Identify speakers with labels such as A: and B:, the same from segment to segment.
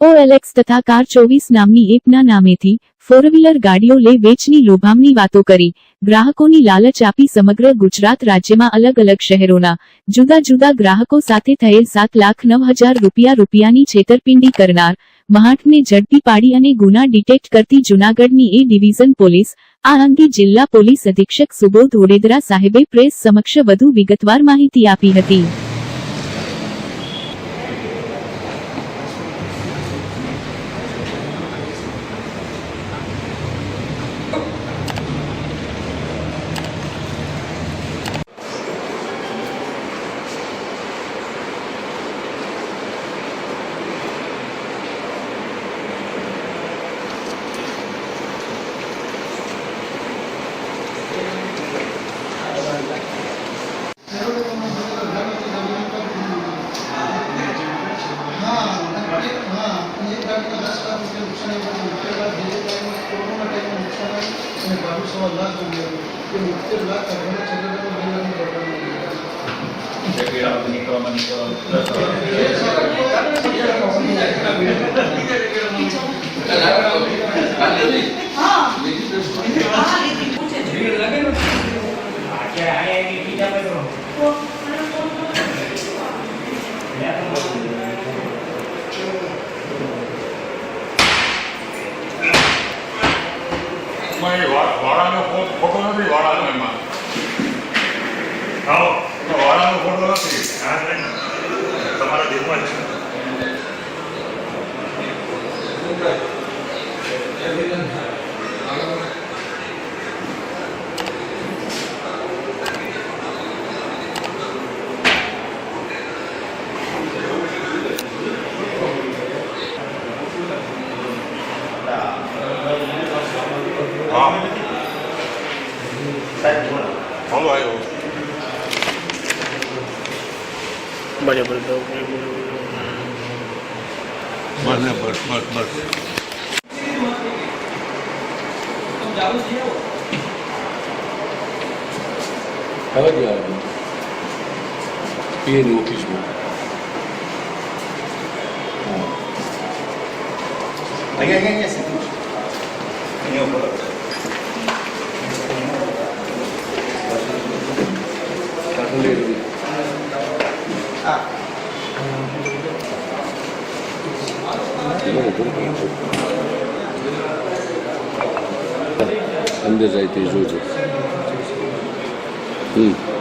A: OLX તથા car ચોવીસ નામની એપના નામેથી ફોર વ્હીલર ગાડીઓ લે વેચની લોભામની વાતો કરી. ગ્રાહકોની લાલચ આપી સમગ્ર ગુજરાત રાજ્યમાં અલગ અલગ શહેરોના જુદા જુદા ગ્રાહકો સાથે થયેલ સાત લાખ નવ હજાર રૂપિયા રૂપિયાની છેતરપિંડી કરનાર મહાટને ઝડપી પાડી અને ગુના ડિટેક્ટ કરતી જુનાગઢની એ ડિવિઝન પોલીસ, આ અંગે જિલ્લા પોલીસ અધિક્ષક સુબોધ ઓડેદરા સાહેબે પ્રેસ સમક્ષ વધુ વિગતવાર માહિતી આપી હતી.
B: વાળાનો ફોટો નથી વાળાનો એમાં હા વાળાનો ફોટો નથી તમારા દેશમાં જ છે હા આવ્યો
C: બરાબર
B: બસ બસ
D: હવે જ પીએની ઓફિસમાં હા
E: અહીંયા ઉપર
D: અંદર જાય તે જોજો હમ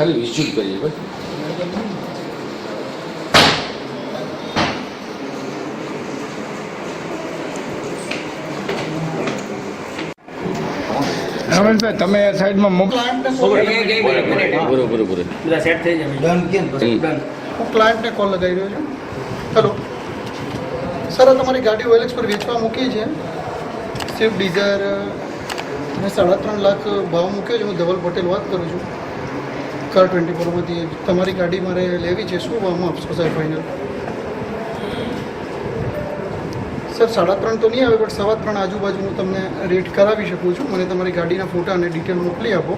D: ખાલી વિઝ્યુઅલ કરીએ ભાઈ
F: રમેશભાઈ તમે સાઈડમાં મોકલો.
D: બરોબર બરોબર.
C: બધા સેટ થઈ જાય
D: હમ.
G: હું ક્લાયન્ટને કોલ લગાવી રહ્યો છું. હેલો સર તમારી ગાડી ઓએલએક્સ પર વેચવા મૂકી છે. સ્વિફ્ટ ડિઝાયર મેં સાડા ત્રણ લાખ ભાવ મૂક્યો છે. હું ધવલ પટેલ વાત કરું છું. કાર ટ્વેન્ટી ફોરમાંથી તમારી ગાડી મારે લેવી છે, શું ભાવમાં આપશો સાહેબ ફાઇનલ સર, સાડા ત્રણ તો નહીં આવે બટ સવા ત્રણ આજુબાજુ હું તમને રેટ કરાવી શકું છું. મને તમારી ગાડીના ફોટા અને ડિટેલ મોકલી આપો.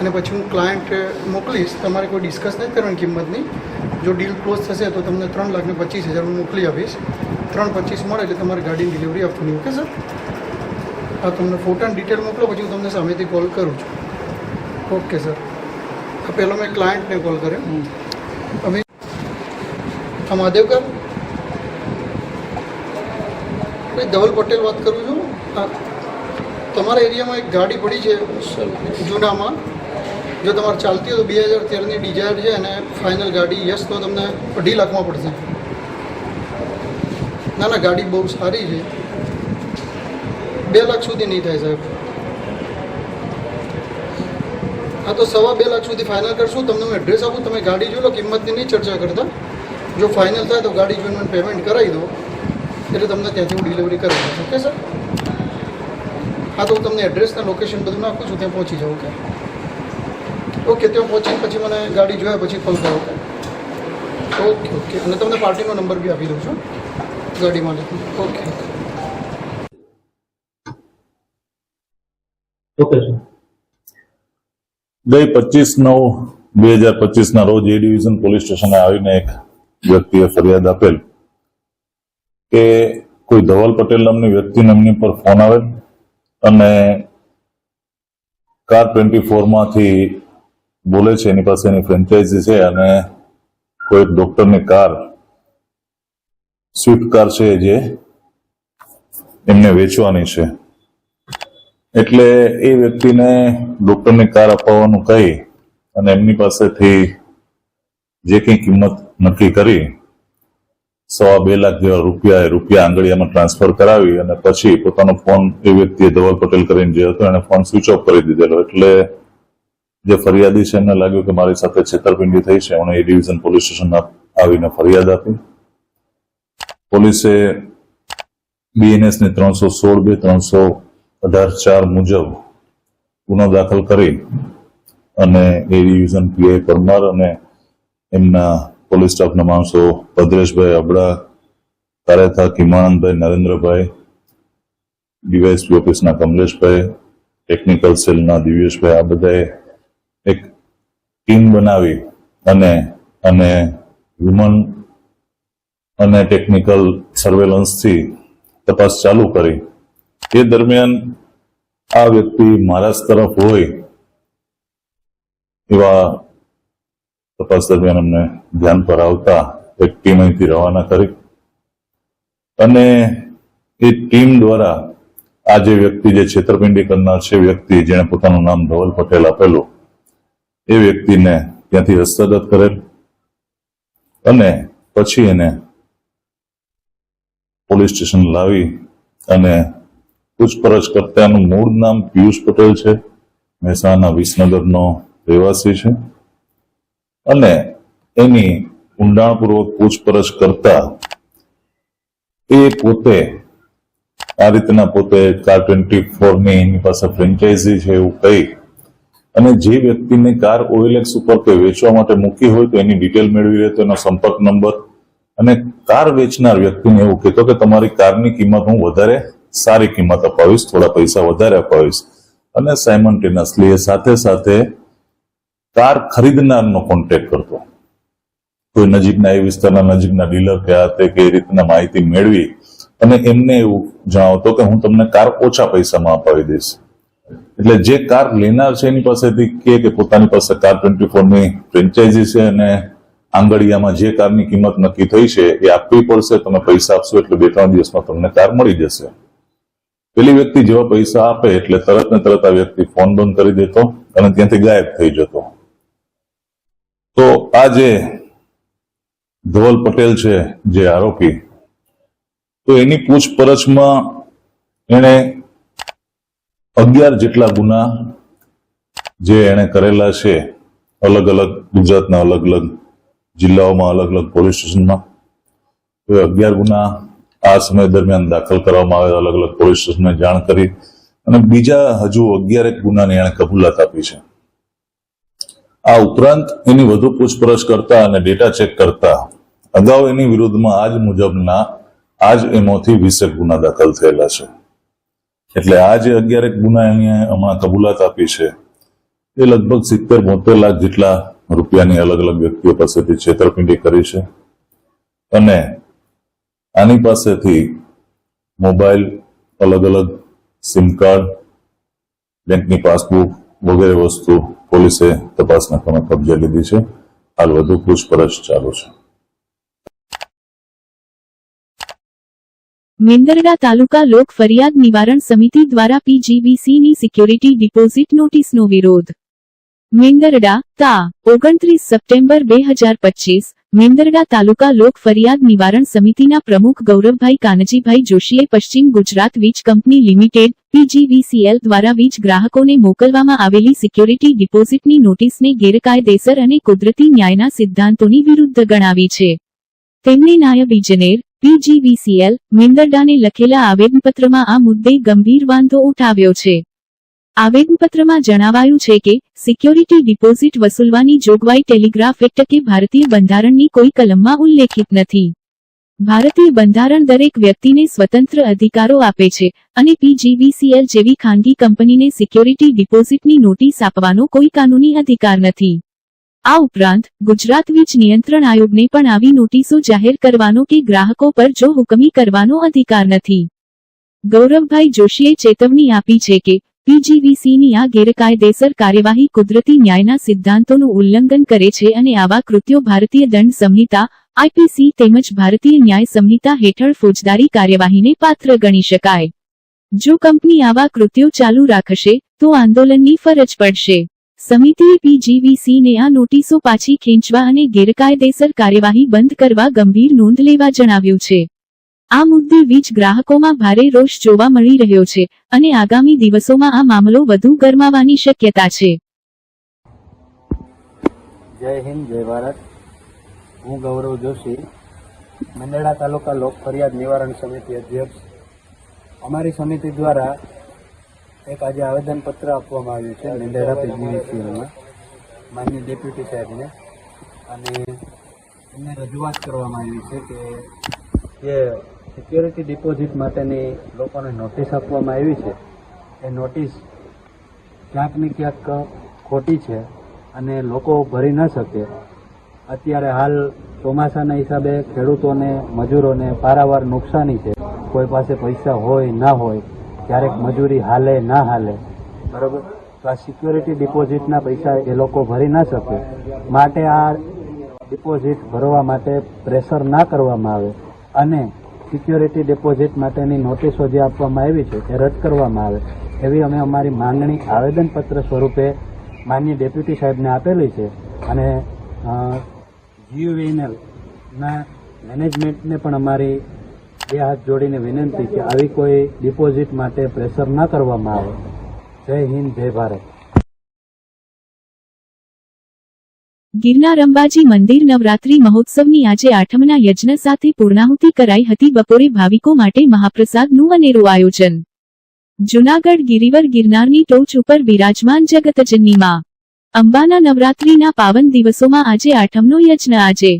G: અને પછી હું ક્લાયન્ટ મોકલીશ. તમારે કોઈ ડિસ્કસ નથી કરવાની કિંમતની જો ડીલ ક્લોઝ થશે તો તમને ત્રણ લાખને પચીસ હજાર હું મોકલી આપીશ. ત્રણ પચીસ મળે એટલે તમારી ગાડીની ડિલિવરી આપવાની ઓકે સર હા, તમને ફોટાની ડિટેલ મોકલો, પછી હું તમને સામેથી કોલ કરું છું. ઓકે સર પહેલો મેં ક્લાયન્ટને કોલ કર્યો. અમે હા મહાદેવકર ભાઈ ધવલ પટેલ વાત કરું છું. હા તમારા એરિયામાં એક ગાડી પડી છે જૂનામાં. જો તમારે ચાલતી હોય તો બે હજાર તેરની ડિઝાયર છે અને ફાઇનલ ગાડી યસ તો તમને અઢી લાખમાં પડશે. ના ના ગાડી બહુ સારી છે. બે લાખ સુધી નહીં થાય સાહેબ. હા, તો સવા બે લાખ સુધી ફાઇનલ કરશું. તમને હું એડ્રેસ આપું, તમે ગાડી જોઈ લો, કિંમતની નહીં ચર્ચા કરતા. જો ફાઇનલ થાય તો ગાડી જોઈને મને પેમેન્ટ કરાવી દો. એટલે તમને ત્યાંથી હું ડિલિવરી કરી દઉં. ઓકે સર હા, તો હું તમને એડ્રેસના લોકેશન બધું નાખું છું, ત્યાં પહોંચી જાઉં ઓકે ઓકે ત્યાં પહોંચીને પછી મને ગાડી જોયા પછી કોલ કરો ઓકે ઓકે ઓકે અને તમને પાર્ટીનો નંબર બી આપી દઉં છું ગાડી માલિક ઓકે
H: ઓકે સર
I: ગઈ પચીસ નવ, બે હજાર પચીસના રોજ એ ડિવિઝન પોલીસ સ્ટેશને આવીને એક વ્યક્તિએ ફરિયાદ આપેલ કે કોઈ ધવલ પટેલ નામની વ્યક્તિ નામની પર ફોન આવેલ અને કાર ટ્વેન્ટી ફોરમાંથી બોલે છે, એની પાસે એની ફ્રેન્ચાઇઝી છે અને કોઈ ડોક્ટરની કાર સ્વિફ્ટ કાર છે જે એમને વેચવાની છે. એટલે એ વ્યક્તિને ડોક્ટરને કાર અપાવવાનું કહી અને એમની પાસેથી જે કંઈ કિંમત નક્કી કરી સવા બે લાખ જેવા રૂપિયા એ રૂપિયા આંગળીયામાં ટ્રાન્સફર કરાવી અને પછી પોતાનો ફોન એ વ્યક્તિએ ધવલ પટેલ કરીને જે હતો એને ફોન સ્વિચ ઓફ કરી દીધેલો. એટલે જે ફરિયાદી છે એમને લાગ્યું કે મારી સાથે છેતરપિંડી થઈ છે, એમણે એ ડિવિઝન પોલીસ સ્ટેશન આવીને ફરિયાદ આપી. પોલીસે બીએનએસની ત્રણસો સોળ બે ત્રણસો અઢાર ચાર મુજબ ગુનો દાખલ કરી અને એ ડિવિઝન પીઆઈ પરમાર અને એમના પોલીસ સ્ટાફના માણસો ભદ્રેશભાઈ અબડા કારેથા કિમાનંદભાઈ નરેન્દ્રભાઈ, ડીવાયસપી ઓફિસના કમલેશભાઈ ટેકનિકલ સેલના દિવ્યેશભાઈ, આ બધાએ એક ટીમ બનાવી અને અને હ્યુમન અને ટેકનિકલ સર્વેલન્સથી તપાસ ચાલુ કરી. એ દરમિયાન આ વ્યક્તિ મહારાષ્ટ્ર તરફ હોય એવા તપાસ દરમિયાન અમને ધ્યાન પર આવતા એક ટીમ અહીંથી રવાના કરી. અને એ ટીમ દ્વારા આ જે વ્યક્તિ જે છેતરપિંડી કરનાર છે વ્યક્તિ જેણે પોતાનું નામ ધવલ પટેલ આપેલું, એ વ્યક્તિને ત્યાંથી હસ્તગત કરેલ અને પછી એને પોલીસ સ્ટેશન લાવી અને પૂછપરછ કરતા એનું મૂળ નામ પિયુષ પટેલ છે. મહેસાણા વિસનગરનો રહેવાસી છે. અને એની ઊંડાણપૂર્વક પૂછપરછ કરતા એ પોતે, આ રીતના પોતે કાર ટ્વેન્ટી ફોરની એની પાસે ફ્રેન્ચાઇઝી છે એવું કહી અને જે વ્યક્તિને કાર ઓઇલેક્સ ઉપર કે વેચવા માટે મૂકી હોય તો એની ડિટેલ મેળવી લે, તો એનો સંપર્ક નંબર અને કાર વેચનાર વ્યક્તિને એવું કહેતો કે તમારી કારની કિંમત હું વધારે સારી કિંમત અપાવીશ, થોડા પૈસા વધારે અપાવીશ. અને સાયમન્ટેનિયસલી એ સાથે સાથે કાર ખરીદનારનો કોન્ટેક્ટ કરતો. કોઈ નજીકના એ વિસ્તારના નજીકના ડીલર કે આ તે કે રીતના માહિતી મેળવી અને એમને એવું જણાવતો કે હું તમને કાર ઓછા પૈસામાં અપાવી દઈશ. એટલે જે કાર લેનાર છે એની પાસેથી કે પોતાની પાસે કાર ટ્વેન્ટી ફોરની ફ્રેન્ચાઇઝી છે અને આંગળીયામાં જે કારની કિંમત નક્કી થઈ છે એ આપવી પડશે, તમે પૈસા આપશો એટલે બે ત્રણ દિવસમાં તમને કાર મળી જશે. પેલી વ્યક્તિ જેવા પૈસા આપે એટલે તરત ને તરત આ વ્યક્તિ ફોન બંધ કરી દેતો અને ત્યાંથી ગાયબ થઈ જતો. તો આ જે ધવલ પટેલ છે જે આરોપી, તો એની પૂછપરછમાં એણે અગિયાર જેટલા ગુના જે એણે કરેલા છે, અલગ અલગ ગુજરાતના અલગ અલગ જિલ્લાઓમાં, અલગ અલગ પોલીસ સ્ટેશનમાં, તો અગિયાર ગુના આ સમય દરમિયાન દાખલ કરવામાં આવે અલગ અલગ પોલીસ સ્ટેશનને જાણ કરી અને બીજા હજુ અગિયાર એક ગુનાની એણે કબૂલાત આપી છે. આ ઉપરાંત એની વધુ પૂછપરછ કરતા અને ડેટા ચેક કરતા અગાઉ એની વિરુદ્ધમાં આજ મુજબના આજ એમાંથી વીસેક ગુના દાખલ થયેલા છે. એટલે આ જે અગિયાર એક ગુના એને હમણાં કબૂલાત આપી છે. એ લગભગ સિત્તેર બોતેર લાખ જેટલા રૂપિયાની અલગ અલગ વ્યક્તિઓ પાસેથી છેતરપિંડી કરી છે. અને આની પાસેથી મોબાઈલ, અલગ અલગ સિમ કાર્ડ, બેંકની પાસબુક વગેરે વસ્તુ પોલીસે તપાસના ક્રમે કબજે લીધી છે. હાલ વધુ પૂછપરછ ચાલુ છે.
A: મેંદરડા તાલુકા લોક ફરિયાદ નિવારણ સમિતિ દ્વારા પીજીવીસીની સિક્યોરિટી ડિપોઝિટ નોટિસનો વિરોધ. મેંદરડા તા, ઓગણત્રીસ સપ્ટેમ્બર બે હજાર પચીસ મેંદરડા તાલુકા લોક ફરિયાદ નિવારણ સમિતિના પ્રમુખ ગૌરવભાઈ કાનજીભાઈ જોશીએ પશ્ચિમ ગુજરાત વીજ કંપની લિમિટેડ, પીજીવીસીએલ દ્વારા વીજ ગ્રાહકોને મોકલવામાં આવેલી સિક્યોરિટી ડિપોઝિટની નોટિસને ગેરકાયદેસર અને કુદરતી ન્યાયના સિદ્ધાંતોની વિરુદ્ધ ગણાવી છે. તેમણે નાયબ ઇજનેર, પીજીવીસીએલ મેંદરડાને લખેલા આવેદનપત્રમાં આ મુદ્દે ગંભીર વાંધો ઉઠાવ્યો છે. આવેદનપત્રમાં જણાવાયું છે કે, સિક્યોરિટી ડિપોઝિટ વસૂલવાની જોગવાઈ ટેલિગ્રાફ એક્ટ કે ભારતીય બંધારણની કોઈ કલમમાં ઉલ્લેખિત નથી. ભારતીય બંધારણ દરેક વ્યક્તિને સ્વતંત્ર અધિકારો આપે છે અને પીજીવીસીએલ જેવી ખાનગી કંપનીને સિક્યોરિટી ડિપોઝિટની નોટિસ આપવાનો કોઈ કાનૂની અધિકાર નથી. આ ઉપરાંત, ગુજરાત વીજ નિયંત્રણ આયોગને પણ આવી નોટિસો જાહેર કરવાનો કે ગ્રાહકો પર જો હુકમી કરવાનો અધિકાર નથી. ગૌરવભાઈ જોશીએ ચેતવણી આપી છે કે પીજીવીસીની ગેરકાયદેસર કાર્યવાહી કુદરતી ન્યાયના સિદ્ધાંતોનું ઉલ્લંઘન કરે છે અને આવા કૃત્યો ભારતીય દંડ સંહિતા આઈપીસી તેમજ ભારતીય ન્યાય સંહિતા હેઠળ ફોજદારી કાર્યવાહીને પાત્ર ગણી શકાય. જો કંપની આવા કૃત્યો ચાલુ રાખશે, તો આંદોલનની ફરજ પડશે. સમિતિએ પીજીવીસીને આ નોટિસો પાછી ખેંચવા અને ગેરકાયદેસર કાર્યવાહી બંધ કરવા ગંભીર નોંધ લેવા જણાવ્યું છે. આ મુદ્દે વીજ ગ્રાહકોમાં ભારે રોષ જોવા મળી રહ્યો છે અને આગામી દિવસોમાં આ મામલો વધુ ગરમાવાની શક્યતા છે.
C: જય હિન્દ, જય ભારત. હું ગૌરવ જોશી, મંડળા તાલુકા લોક ફરિયાદ નિવારણ સમિતિ અધ્યક્ષ. અમારી સમિતિ દ્વારા એક આજે આવેદનપત્ર આપવામાં આવ્યું છે, મંડળા પીજીવીસીએલમાં, માન્ય ડેપ્યુટી સાહેબને. અને એમને રજૂઆત કરવામાં આવી છે કે સિક્યોરિટી ડિપોઝિટ માટેની લોકોને નોટિસ આપવામાં આવી છે. એ નોટિસ ક્યાંક ને ક્યાંક ખોટી છે અને લોકો ભરી ન શકે. અત્યારે હાલ ચોમાસાના હિસાબે ખેડૂતોને, મજૂરોને પારાવાર નુકસાની છે. કોઈ પાસે પૈસા હોય, ના હોય, ક્યારેક મજૂરી હાલે, ના હાલે. બરોબર? તો આ સિક્યોરિટી ડિપોઝિટના પૈસા એ લોકો ભરી ના શકે. માટે આ ડિપોઝિટ ભરવા માટે પ્રેશર ના કરવામાં આવે. અને સિક્યોરિટી ડિપોઝિટ માટેની નોટિસો જે આપવામાં આવી છે એ રદ કરવામાં આવે. એવી અમે અમારી માંગણી આવેદનપત્ર સ્વરૂપે માન્ય ડેપ્યુટી સાહેબને આપેલી છે અને જીયુવીએનએલના મેનેજમેન્ટને પણ અમારી બે હાથ જોડીને વિનંતી કે આવી કોઈ ડિપોઝિટ માટે પ્રેશર ન કરવામાં આવે. જય હિન્દ, જય ભારત.
A: ગિરનાર અંબાજી મંદિર નવરાત્રી મહોત્સવની આજે આઠમના યજ્ઞ સાથે પૂર્ણાહુતિ કરાઈ હતી બપોરે ભાવિકો માટે મહાપ્રસાદનું અનેરું આયોજન. જુનાગઢ ગિરિવર ગિરનારની ટોચ ઉપર બિરાજમાન જગતજનની માં. અંબાના નવરાત્રીના પાવન દિવસોમાં આજે આઠમનો યજ્ઞ આજે.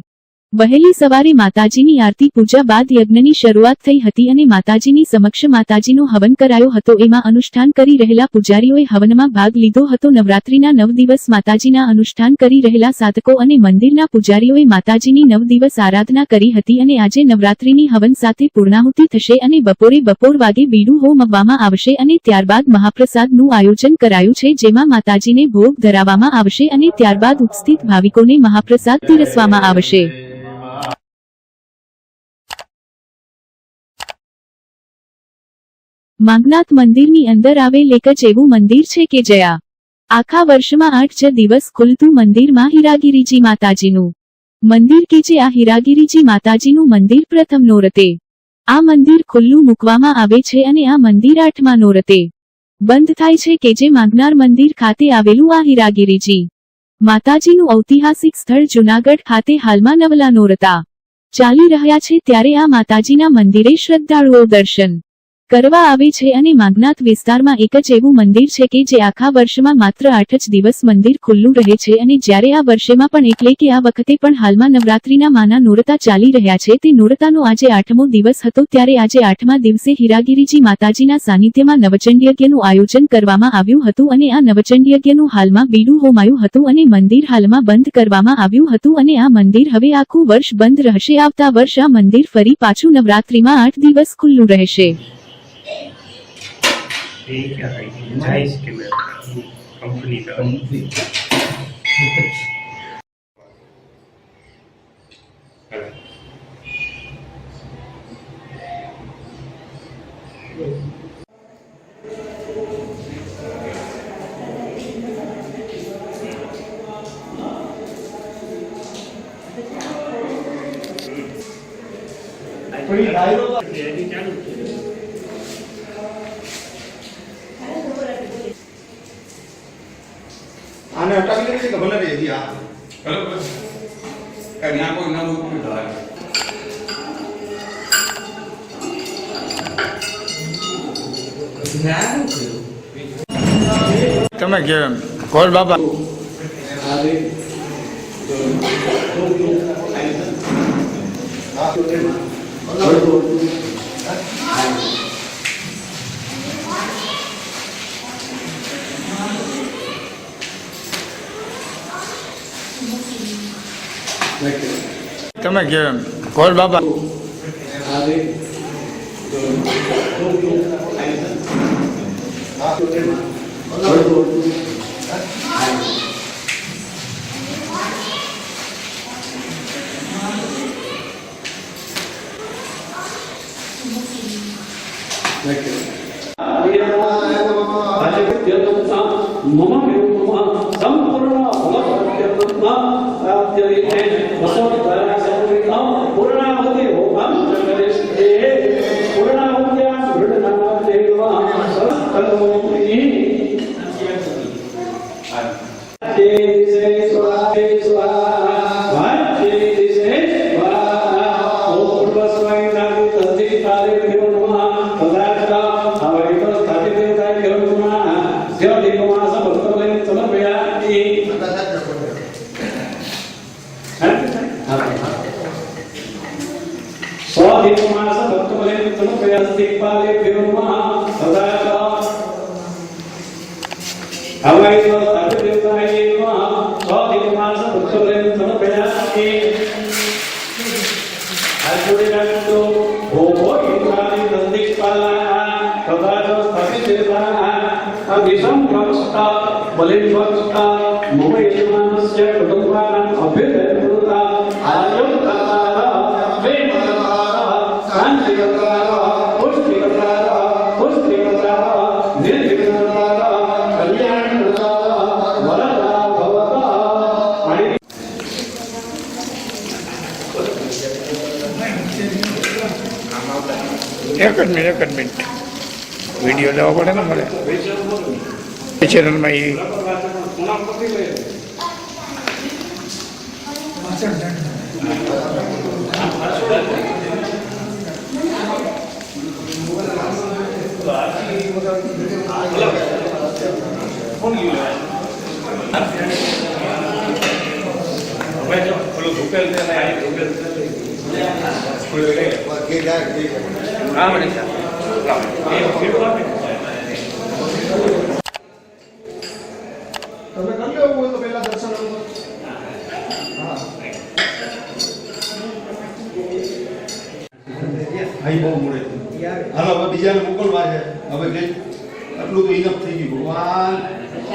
A: વહેલી સવારે માતાજીની આરતી, પૂજા બાદ યજ્ઞની શરૂઆત થઈ હતી અને માતાજીની સમક્ષ માતાજીનો હવન કરાયો હતો. એમાં અનુષ્ઠાન કરી રહેલા પૂજારીઓએ હવનમાં ભાગ લીધો હતો. નવરાત્રીના નવ દિવસ માતાજીના અનુષ્ઠાન કરી રહેલા સાધકો અને મંદિરના પૂજારીઓએ માતાજીની નવ દિવસ આરાધના કરી હતી અને આજે નવરાત્રીની હવન સાથે પૂર્ણાહુતિ થશે અને બપોરે બપોર વાગે બીડું હોમવવામાં આવશે અને ત્યારબાદ મહાપ્રસાદનું આયોજન કરાયું છે, જેમાં માતાજીને ભોગ ધરાવવામાં આવશે અને ત્યારબાદ ઉપસ્થિત ભાવિકોને મહાપ્રસાદ પીરસવામાં આવશે. માંગનાથ મંદિરની અંદર આવેલ એક જ એવું મંદિર છે કે જયા? આખા વર્ષમાં આઠ જ દિવસ ખુલતું મંદિરમાં હીરાગીરીજી માતાજીનું. મંદિર કે જે આ હીરાગીરીજી માતાજીનું મંદિર પ્રથમ નોરતે. આ મંદિર ખુલ્લું મૂકવામાં આવે છે અને આ મંદિર આઠમા નોરતે. બંધ થાય છે કે જે માંગનાર મંદિર ખાતે આવેલું આ હીરાગીરીજી. માતાજીનું ઐતિહાસિક સ્થળ જુનાગઢ ખાતે હાલમાં નવલા નોરતા. ચાલી રહ્યા છે ત્યારે આ માતાજીના મંદિરે શ્રદ્ધાળુઓ દર્શન. કરવા આવે છે અને માગનાથ વિસ્તારમાં એક જ એવું મંદિર છે કે જે આખા વર્ષમાં માત્ર આઠ જ દિવસ મંદિર ખુલ્લું રહે છે અને જ્યારે આ વર્ષેમાં પણ એટલે કે આ વખતે પણ હાલમાં નવરાત્રીના માના નોરતા ચાલી રહ્યા છે, તે નોરતાનો આજે આઠમો દિવસ હતો ત્યારે આજે આઠમા દિવસે હીરાગીરીજી માતાજીના સાનિધ્યમાં નવચંડીયજ્ઞનું આયોજન કરવામાં આવ્યું હતું અને આ નવચંડીયજ્ઞનું હાલમાં બીડું હોમાયું હતું અને મંદિર હાલમાં બંધ કરવામાં આવ્યું હતું અને આ મંદિર હવે આખું વર્ષ બંધ રહેશે. આવતા વર્ષ આ મંદિર ફરી પાછું નવરાત્રીમાં આઠ દિવસ ખુલ્લું રહેશે.
F: આને હટાવી દે છે કે कंपनी રહી હજી આ
D: બરાબર કાંઈ ના કોઈ ના મૂકવું લાગે
F: તમે કેમ કોલ બાબા તમે કેમ કોલ બાબા
H: સ્વાધિકમાસ
F: એક જ મિનિટ એક જ મિનિટ. વીડિયો લેવો પડે ને મારે ચેનલમાં એ
G: તમે કરી લેવું હોય તો પહેલા દર્શન કરો.
J: બહુ મોડે હાલો હવે બીજાને આટલું તો ઇનફ થઈ ગયું ભગવાન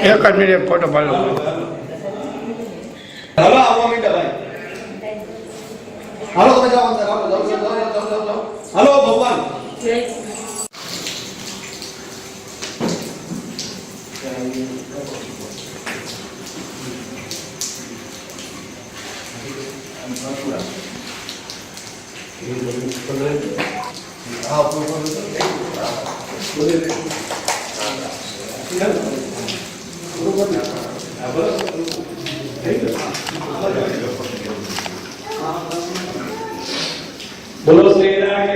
F: એક જ મિનિટ ફોટો પાડો
J: હાલો આવવા માંડ્યા ભાઈ હાલો તમે જાઓ જાઓ જાઓ જાઓ જાઓ જાઓ હાલો ભગવાન
H: બોલો बोलो श्री राम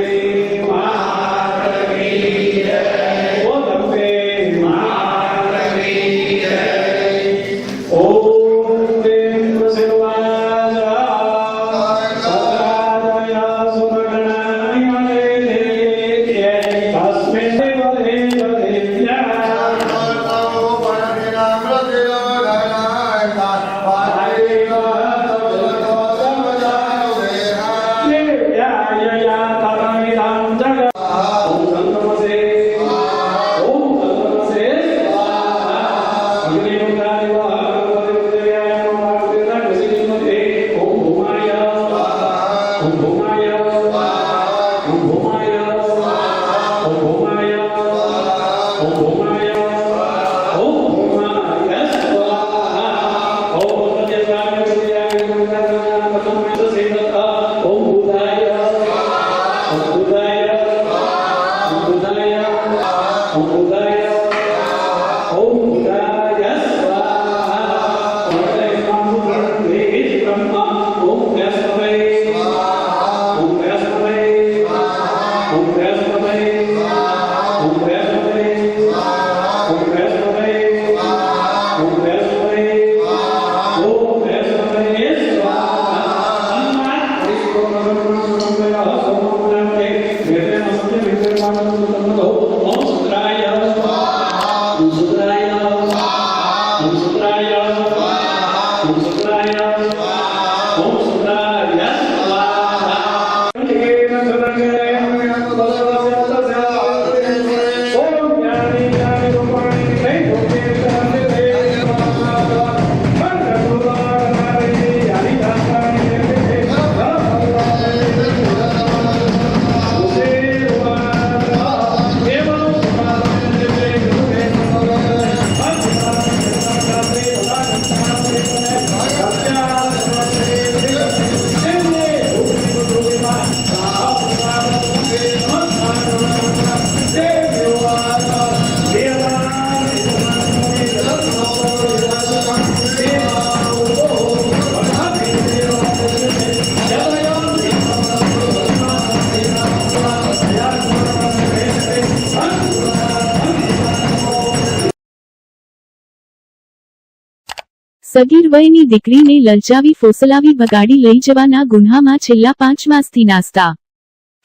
A: સગીર વયની દીકરીને લલચાવી ફોસલાવી ભગાડી લઈ જવાના ગુન્હામાં છેલ્લા પાંચ માસથી નાસ્તા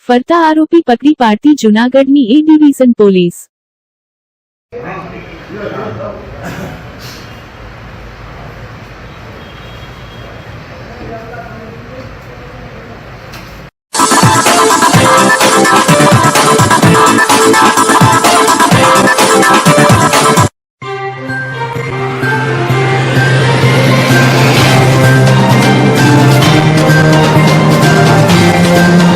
A: ફરતા આરોપી પકડી પાડતી જૂનાગઢની A division police Thank you. Amen.